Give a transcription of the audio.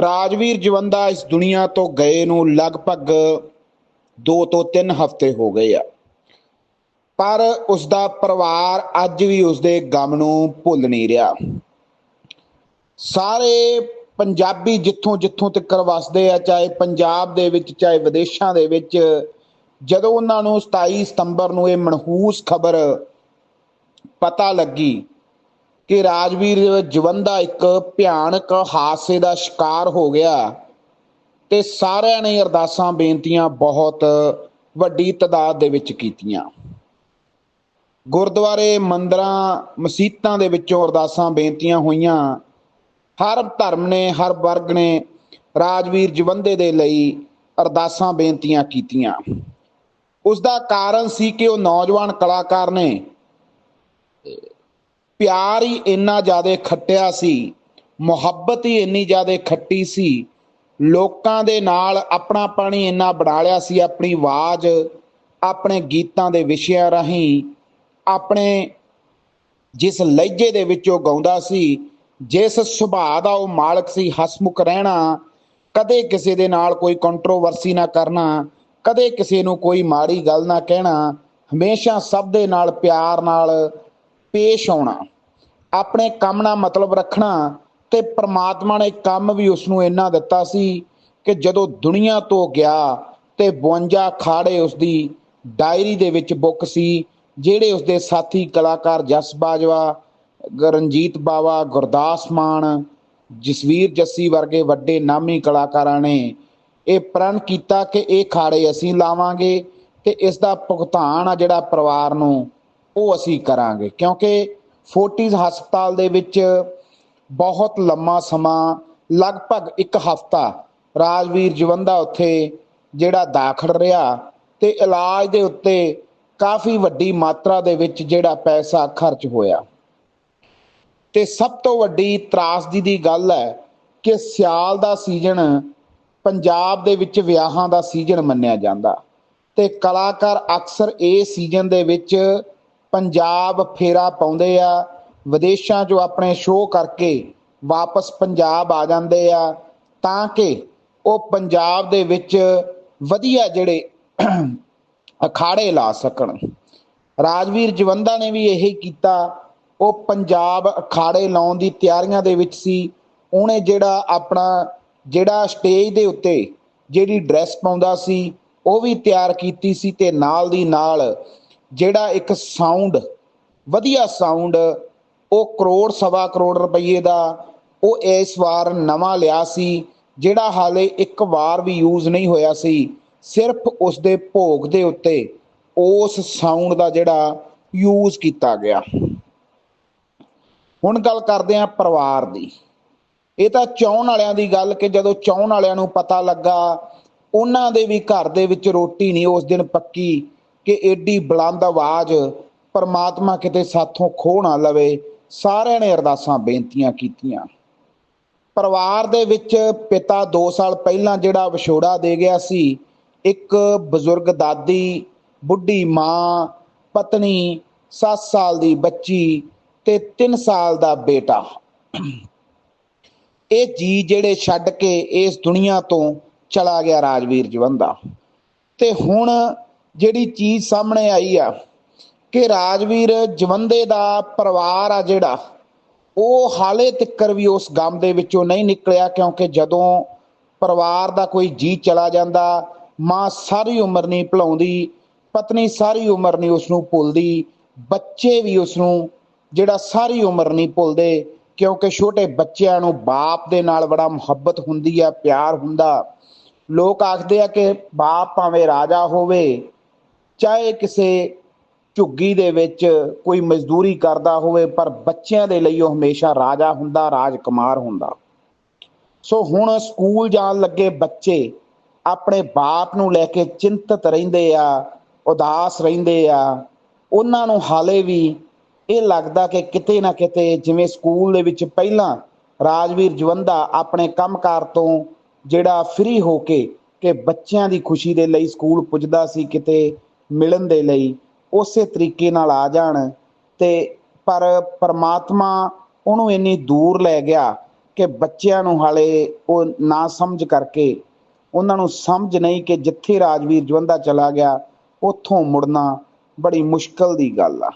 ਰਾਜਵੀਰ ਜਵੰਦਾ ਇਸ ਦੁਨੀਆ ਤੋਂ ਗਏ ਨੂੰ ਲਗਭਗ 2 ਤੋਂ 3 ਹਫ਼ਤੇ ਹੋ ਗਏ ਆ। ਪਰ ਉਸ ਦਾ ਪਰਿਵਾਰ ਅੱਜ ਵੀ ਉਸ ਦੇ ਗਮ ਨੂੰ ਭੁੱਲ ਨਹੀਂ ਰਿਹਾ। ਸਾਰੇ ਪੰਜਾਬੀ ਜਿੱਥੋਂ ਜਿੱਥੋਂ ਤੱਕ ਵਸਦੇ ਆ, ਚਾਹੇ ਪੰਜਾਬ ਦੇ ਵਿੱਚ, ਚਾਹੇ ਵਿਦੇਸ਼ਾਂ ਦੇ ਵਿੱਚ, ਜਦੋਂ ਉਹਨਾਂ ਨੂੰ 27 ਸਤੰਬਰ ਨੂੰ ਇਹ ਮਨਹੂਸ ਖਬਰ ਪਤਾ ਲੱਗੀ ਕਿ ਰਾਜਵੀਰ ਜਵੰਦਾ ਇੱਕ ਭਿਆਨਕ ਹਾਦਸੇ ਦਾ ਸ਼ਿਕਾਰ ਹੋ ਗਿਆ ਤੇ ਸਾਰਿਆਂ ਨੇ ਅਰਦਾਸਾਂ, ਬੇਨਤੀਆਂ ਬਹੁਤ ਵੱਡੀ ਤਦਾਦ ਦੇ ਵਿੱਚ ਕੀਤੀਆਂ। ਗੁਰਦੁਆਰੇ ਮੰਦਰਾਂ, ਮਸੀਤਾਂ ਦੇ ਵਿੱਚੋਂ ਅਰਦਾਸਾਂ, ਬੇਨਤੀਆਂ ਹੋਈਆਂ। ਹਰ ਧਰਮ ਨੇ, ਹਰ ਵਰਗ ਨੇ ਰਾਜਵੀਰ ਜਵੰਦੇ ਦੇ ਲਈ ਅਰਦਾਸਾਂ, ਬੇਨਤੀਆਂ ਕੀਤੀਆਂ। ਉਸ ਦਾ ਕਾਰਨ ਸੀ ਕਿ ਉਹ ਨੌਜਵਾਨ ਕਲਾਕਾਰ ਨੇ। ਪਿਆਰ ਹੀ ਇੰਨਾ ਜ਼ਿਆਦਾ ਖੱਟਿਆ ਸੀ, ਮੁਹੱਬਤ ਹੀ ਇੰਨੀ ਜ਼ਿਆਦਾ ਖੱਟੀ ਸੀ, ਲੋਕਾਂ ਦੇ ਨਾਲ ਆਪਣਾ ਪਾਣੀ ਇੰਨਾ ਬਣਾ ਲਿਆ ਸੀ, ਆਪਣੀ ਆਵਾਜ਼, ਆਪਣੇ ਗੀਤਾਂ ਦੇ ਵਿਸ਼ਿਆਂ ਰਾਹੀਂ, ਆਪਣੇ ਜਿਸ ਲਹਿਜੇ ਦੇ ਵਿੱਚ ਉਹ ਗਾਉਂਦਾ ਸੀ, ਜਿਸ ਸੁਭਾਅ ਦਾ ਉਹ ਮਾਲਕ ਸੀ, ਹਸਮੁਖ ਰਹਿਣਾ, ਕਦੇ ਕਿਸੇ ਦੇ ਨਾਲ ਕੋਈ ਕੰਟਰੋਵਰਸੀ ਨਾ ਕਰਨਾ, ਕਦੇ ਕਿਸੇ ਨੂੰ ਕੋਈ ਮਾੜੀ ਗੱਲ ਨਾ ਕਹਿਣਾ, ਹਮੇਸ਼ਾ ਸਭ ਦੇ ਨਾਲ ਪਿਆਰ ਨਾਲ ਪੇਸ਼ ਆਉਣਾ, ਆਪਣੇ ਕੰਮ ਨਾਲ ਮਤਲਬ ਰੱਖਣਾ ਤੇ ਪ੍ਰਮਾਤਮਾ ਨੇ ਕੰਮ ਵੀ ਉਸ ਨੂੰ ਇੰਨਾ ਦਿੱਤਾ ਸੀ ਕਿ ਜਦੋਂ ਦੁਨੀਆ ਤੋਂ ਗਿਆ ਤੇ 52 ਖਾੜੇ ਉਸ ਦੀ ਡਾਇਰੀ ਦੇ ਵਿੱਚ ਬੁੱਕ ਸੀ, ਜਿਹੜੇ ਉਸ ਦੇ ਸਾਥੀ ਕਲਾਕਾਰ ਜਸ ਬਾਜਵਾ, ਰਣਜੀਤ ਬਾਵਾ, ਗੁਰਦਾਸ ਮਾਨ, ਜਸਵੀਰ ਜੱਸੀ ਵਰਗੇ ਵੱਡੇ ਨਾਮੀ ਕਲਾਕਾਰਾਂ ਨੇ ਇਹ ਪ੍ਰਣ ਕੀਤਾ ਕਿ ਇਹ ਖਾੜੇ ਅਸੀਂ ਲਾਵਾਂਗੇ ਤੇ ਇਸ ਦਾ ਭੁਗਤਾਨ ਆ ਜਿਹੜਾ ਪਰਿਵਾਰ ਨੂੰ ਉਹ ਅਸੀਂ ਕਰਾਂਗੇ, ਕਿਉਂਕਿ ਫੋਰਟਿਸ ਹਸਪਤਾਲ ਦੇ ਵਿੱਚ ਬਹੁਤ ਲੰਮਾ ਸਮਾਂ, ਲਗਭਗ ਇੱਕ ਹਫ਼ਤਾ ਰਾਜਵੀਰ ਜਵੰਦਾ ਉੱਥੇ ਜਿਹੜਾ ਦਾਖਲ ਰਿਹਾ ਤੇ ਇਲਾਜ ਦੇ ਉੱਤੇ ਕਾਫੀ ਵੱਡੀ ਮਾਤਰਾ ਦੇ ਵਿੱਚ ਜਿਹੜਾ ਪੈਸਾ ਖਰਚ ਹੋਇਆ। ਤੇ ਸਭ ਤੋਂ ਵੱਡੀ ਤਰਾਸਦੀ ਦੀ ਗੱਲ ਹੈ ਕਿ ਸਿਆਲ ਦਾ ਸੀਜ਼ਨ ਪੰਜਾਬ ਦੇ ਵਿੱਚ ਵਿਆਹਾਂ ਦਾ ਸੀਜ਼ਨ ਮੰਨਿਆ ਜਾਂਦਾ। ਤੇ ਕਲਾਕਾਰ ਅਕਸਰ ਇਹ ਸੀਜ਼ਨ ਦੇ ਵਿੱਚ ਪੰਜਾਬ ਫੇਰਾ ਪਾਉਂਦੇ ਆ, ਵਿਦੇਸ਼ਾਂ 'ਚੋਂ ਆਪਣੇ ਸ਼ੋਅ ਕਰਕੇ ਵਾਪਸ ਪੰਜਾਬ ਆ ਜਾਂਦੇ ਆ, ਤਾਂ ਕਿ ਉਹ ਪੰਜਾਬ ਦੇ ਵਿੱਚ ਵਧੀਆ ਜਿਹੜੇ ਅਖਾੜੇ ਲਾ ਸਕਣ। ਰਾਜਵੀਰ ਜਵੰਦਾ ਨੇ ਵੀ ਇਹੀ ਕੀਤਾ। ਉਹ ਪੰਜਾਬ ਅਖਾੜੇ ਲਾਉਣ ਦੀ ਤਿਆਰੀਆਂ ਦੇ ਵਿੱਚ ਸੀ। ਉਹਨੇ ਜਿਹੜਾ ਆਪਣਾ, ਜਿਹੜਾ ਸਟੇਜ ਦੇ ਉੱਤੇ ਜਿਹੜੀ ਡਰੈਸ ਪਾਉਂਦਾ ਸੀ, ਉਹ ਵੀ ਤਿਆਰ ਕੀਤੀ ਸੀ ਤੇ ਨਾਲ ਦੀ ਨਾਲ ਜਿਹੜਾ ਇੱਕ ਸਾਊਂਡ ਵਧੀਆ ਸਾਊਂਡ ਉਹ ਕਰੋੜ ਸਵਾ ਕਰੋੜ ਰੁਪਏ ਦਾ, ਉਹ ਇਸ ਵਾਰ ਨਵਾਂ ਲਿਆ ਸੀ, ਜਿਹੜਾ ਹਾਲੇ ਇੱਕ ਵਾਰ ਵੀ ਯੂਜ਼ ਨਹੀਂ ਹੋਇਆ ਸੀ। ਸਿਰਫ ਉਸ ਦੇ ਭੋਗ ਦੇ ਉੱਤੇ ਉਸ ਸਾਊਂਡ ਦਾ ਜਿਹੜਾ ਯੂਜ਼ ਕੀਤਾ ਗਿਆ। ਹੁਣ ਗੱਲ ਕਰਦੇ ਹਾਂ ਪਰਿਵਾਰ ਦੀ। ਇਹ ਤਾਂ ਚਾਹਣ ਵਾਲਿਆਂ ਦੀ ਗੱਲ ਕਿ ਜਦੋਂ ਚਾਹਣ ਵਾਲਿਆਂ ਨੂੰ ਪਤਾ ਲੱਗਾ, ਉਹਨਾਂ ਦੇ ਵੀ ਘਰ ਦੇ ਵਿੱਚ ਰੋਟੀ ਨਹੀਂ ਉਸ ਦਿਨ ਪੱਕੀ ਕਿ ਏਡੀ ਬੁਲੰਦ ਆਵਾਜ਼ ਪਰਮਾਤਮਾ ਕਿਤੇ ਸਾਥੋਂ ਖੋਹ ਨਾ ਲਵੇ, ਸਾਰਿਆਂ ਨੇ ਅਰਦਾਸਾਂ ਬੇਨਤੀਆਂ ਕੀਤੀਆਂ। ਪਰਿਵਾਰ ਦੇ ਵਿੱਚ ਪਿਤਾ 2 ਸਾਲ ਪਹਿਲਾਂ ਜਿਹੜਾ ਵਿਛੋੜਾ ਦੇ ਗਿਆ ਸੀ, ਇੱਕ ਬਜ਼ੁਰਗ ਦਾਦੀ, ਬੁੱਢੀ ਮਾਂ, ਪਤਨੀ 7 ਸਾਲ ਦੀ ਬੱਚੀ ਤੇ 3 ਸਾਲ ਦਾ ਬੇਟਾ। ਇਹ ਜੀ ਜਿਹੜੇ ਛੱਡ ਕੇ ਇਸ ਦੁਨੀਆ ਤੋਂ ਚਲਾ ਗਿਆ ਰਾਜਵੀਰ ਜਵੰਦਾ। ਤੇ ਹੁਣ ਜਿਹੜੀ ਚੀਜ਼ ਸਾਹਮਣੇ ਆਈ ਆ ਕਿ ਰਾਜਵੀਰ ਜਵੰਦੇ ਦਾ ਪਰਿਵਾਰ ਆ ਜਿਹੜਾ, ਉਹ ਹਾਲੇ ਤੱਕਰ ਵੀ ਉਸ ਗਮ ਦੇ ਵਿੱਚੋਂ ਨਹੀਂ ਨਿਕਲਿਆ ਕਿਉਂਕਿ ਜਦੋਂ ਪਰਿਵਾਰ ਦਾ ਕੋਈ ਜੀ ਚਲਾ ਜਾਂਦਾ, ਮਾਂ ਸਾਰੀ ਉਮਰ ਨਹੀਂ ਭੁਲਾਉਂਦੀ, ਪਤਨੀ ਸਾਰੀ ਉਮਰ ਨਹੀਂ ਉਸ ਨੂੰ ਭੁੱਲਦੀ, ਬੱਚੇ ਵੀ ਉਸ ਨੂੰ ਜਿਹੜਾ ਸਾਰੀ ਉਮਰ ਨਹੀਂ ਭੁੱਲਦੇ ਕਿਉਂਕਿ ਛੋਟੇ ਬੱਚਿਆਂ ਨੂੰ ਬਾਪ ਦੇ ਨਾਲ ਬੜਾ ਮੁਹੱਬਤ ਹੁੰਦੀ ਆ, ਪਿਆਰ ਹੁੰਦਾ। ਲੋਕ ਆਖਦੇ ਆ ਕਿ ਬਾਪ ਭਾਵੇਂ ਰਾਜਾ ਹੋਵੇ ਚਾਹੇ ਕਿਸੇ ਝੁੱਗੀ ਦੇ ਵਿੱਚ ਕੋਈ ਮਜ਼ਦੂਰੀ ਕਰਦਾ ਹੋਵੇ, ਪਰ ਬੱਚਿਆਂ ਦੇ ਲਈ ਉਹ ਹਮੇਸ਼ਾ ਰਾਜਾ ਹੁੰਦਾ, ਰਾਜਕੁਮਾਰ ਹੁੰਦਾ। ਸੋ ਹੁਣ ਸਕੂਲ ਜਾਣ ਲੱਗੇ ਬੱਚੇ ਆਪਣੇ ਬਾਪ ਨੂੰ ਲੈ ਕੇ ਚਿੰਤਤ ਰਹਿੰਦੇ ਆ, ਉਦਾਸ ਰਹਿੰਦੇ ਆ। ਉਹਨਾਂ ਨੂੰ ਹਾਲੇ ਵੀ ਇਹ ਲੱਗਦਾ ਕਿ ਕਿਤੇ ਨਾ ਕਿਤੇ ਜਿਵੇਂ ਸਕੂਲ ਦੇ ਵਿੱਚ ਪਹਿਲਾਂ ਰਾਜਵੀਰ ਜਵੰਦਾ ਆਪਣੇ ਕੰਮਕਾਰ ਤੋਂ ਜਿਹੜਾ ਫ੍ਰੀ ਹੋ ਕੇ ਕਿ ਬੱਚਿਆਂ ਦੀ ਖੁਸ਼ੀ ਦੇ ਲਈ ਸਕੂਲ ਪੁੱਜਦਾ ਸੀ ਕਿਤੇ ਮਿਲਣ ਦੇ ਲਈ ਉਸੇ ਤਰੀਕੇ ਨਾਲ ਆ ਜਾਣ। ਤੇ ਪਰ ਪਰਮਾਤਮਾ ਉਹਨੂੰ ਇੰਨੀ ਦੂਰ ਲੈ ਗਿਆ ਕਿ ਬੱਚਿਆਂ ਨੂੰ ਹਾਲੇ ਉਹ ਨਾ ਸਮਝ ਕਰਕੇ ਉਹਨਾਂ ਨੂੰ ਸਮਝ ਨਹੀਂ ਕਿ ਜਿੱਥੇ ਰਾਜਵੀਰ ਜਵੰਦਾ ਚਲਾ ਗਿਆ, ਉੱਥੋਂ ਮੁੜਨਾ ਬੜੀ ਮੁਸ਼ਕਲ ਦੀ ਗੱਲ ਆ।